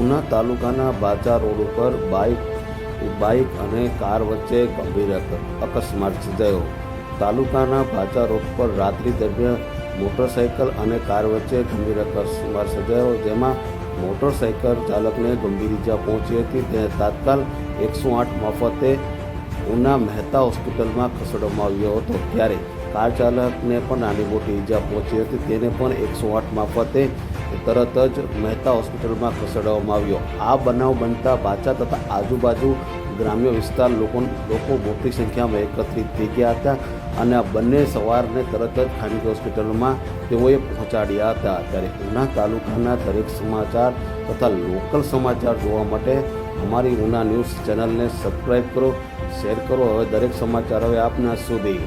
ઉના તાલુકાના બાચા રોડ ઉપર bike bike અને કાર વચ્ચે ગંભીર અકસ્માત સર્જાયો. તાલુકાના બાચા રોડ પર રાત્રિ દરમિયાન મોટરસાઇકલ અને કાર વચ્ચે ગંભીર અકસ્માત સર્જાયો, જેમાં મોટરસાઇકલ ચાલકને ગંભીર ઈજા પહોંચી હતી. તેને તાત્કાલ એકસો આઠ મારફતે ઉના મહેતા હોસ્પિટલમાં ખસેડવામાં આવ્યો હતો. ત્યારે કાર ચાલકને પણ નાની મોટી ઈજા પહોંચી હતી. તેને પણ એકસો આઠ મારફતે તરત જ મહેતા હોસ્પિટલમાં ખસેડવામાં આવ્યો. આ બનાવ બનતા બાચા તથા આજુબાજુ ગ્રામ્ય વિસ્તાર લોકો લોકો મોટી સંખ્યામાં એકત્રિત થઈ ગયા હતા અને આ બંને સવારને તરત જ ખાનગી હોસ્પિટલમાં તેઓએ પહોંચાડ્યા હતા. ત્યારે ઉના તાલુકાના દરેક સમાચાર તથા લોકલ સમાચાર જોવા માટે અમારી ઉના ન્યૂઝ ચેનલને સબસ્ક્રાઈબ કરો, શેર કરો. હવે દરેક સમાચાર હવે આપના સુધી.